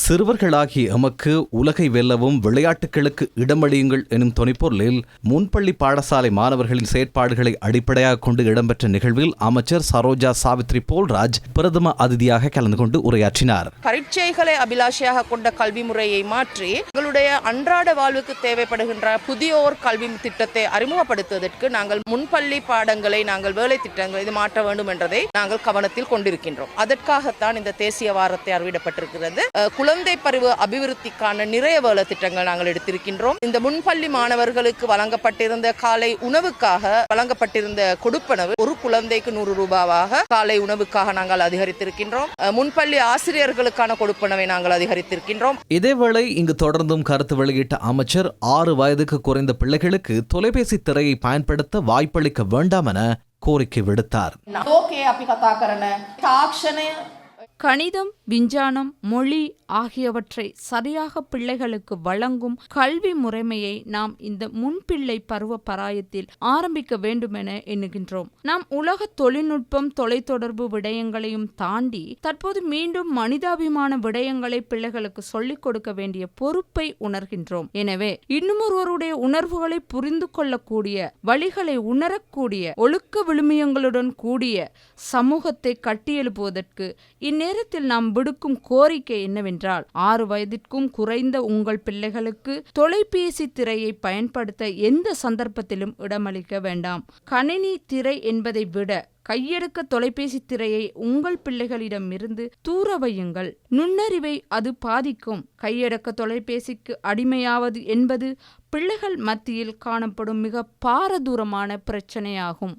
சிறுவர்களாகிய எமக்கு உலகை வெல்லவும் விளையாட்டுகளுக்கு இடமளியுங்கள் எனும் துணைப்பொருளில் முன்பள்ளி பாடசாலை மாணவர்களின் செயற்பாடுகளை அடிப்படையாக கொண்டு இடம்பெற்ற நிகழ்வில் அமைச்சர் சரோஜா சாவித்ரி போல்ராஜ் பிரதம அதிதியாக கலந்து கொண்டு உரையாற்றினார். பரீட்சைகளை அபிலாஷையாக கொண்ட கல்வி முறையை மாற்றி எங்களுடைய அன்றாட வாழ்வுக்கு தேவைப்படுகின்ற புதியோர் கல்வி திட்டத்தை அறிமுகப்படுத்துவதற்கு நாங்கள் முன்பள்ளி பாடங்களை நாங்கள் வேலை திட்டங்கள் இது மாற்ற வேண்டும் என்றதை நாங்கள் கவனத்தில் கொண்டிருக்கின்றோம். அதற்காகத்தான் இந்த தேசிய வாரத்தை அறிவிடப்பட்டிருக்கிறது. குழந்தை பருவ அபிவிருத்திக்கான நிறைய வேலை திட்டங்கள் நாங்கள் எடுத்திருக்கின்றோம். இந்த முன்பள்ளி மாணவர்களுக்கு வழங்கப்பட்டிருந்த காலை உணவுக்காக வழங்கப்பட்டிருந்த கொடுப்பனவு ஒரு குழந்தைக்கு நூறு ரூபாவாக காலை உணவுக்காக நாங்கள் அதிகரித்திருக்கின்றோம். முன்பள்ளி ஆசிரியர்களுக்கான கொடுப்பனவை நாங்கள் அதிகரித்திருக்கின்றோம். இதேவேளை இங்கு தொடர்ந்தும் கருத்து வெளியிட்ட அமைச்சர் ஆறு வயதுக்கு குறைந்த பிள்ளைகளுக்கு தொலைபேசி திரையை பயன்படுத்த வாய்ப்பளிக்க வேண்டாம் என கோரிக்கை விடுத்தார். கணிதம் விஞ்ஞானம் மொழி ஆகியவற்றை சரியாக பிள்ளைகளுக்கு வழங்கும் கல்வி முறைமையை நாம் இந்த முன்பிள்ளை பருவ பராயத்தில் ஆரம்பிக்க வேண்டுமென எண்ணுகின்றோம். நாம் உலக தொழில்நுட்பம் தொலைத்தொடர்பு விடயங்களையும் தாண்டி தற்போது மீண்டும் மனிதாபிமான விடயங்களை பிள்ளைகளுக்கு சொல்லிக் கொடுக்க வேண்டிய பொறுப்பை உணர்கின்றோம். எனவே இன்னுமொருவருடைய உணர்வுகளை புரிந்து கொள்ளக்கூடிய வழிகளை உணரக்கூடிய ஒழுக்க விழுமியங்களுடன் கூடிய சமூகத்தை கட்டியெழுப்புவதற்கு இந்நே நேரத்தில் நாம் விடுக்கும் கோரிக்கை என்னவென்றால் ஆறு வயதிற்கும் குறைந்த உங்கள் பிள்ளைகளுக்கு தொலைபேசி திரையை பயன்படுத்த எந்த சந்தர்ப்பத்திலும் இடமளிக்க வேண்டாம். கணினி திரை என்பதை விட கையெடுக்க தொலைபேசி திரையை உங்கள் பிள்ளைகளிடமிருந்து தூர வையுங்கள். நுண்ணறிவை அது பாதிக்கும். கையடக்க தொலைபேசிக்கு அடிமையாவது என்பது பிள்ளைகள் மத்தியில் காணப்படும் மிக பாரதூரமான பிரச்சனையாகும்.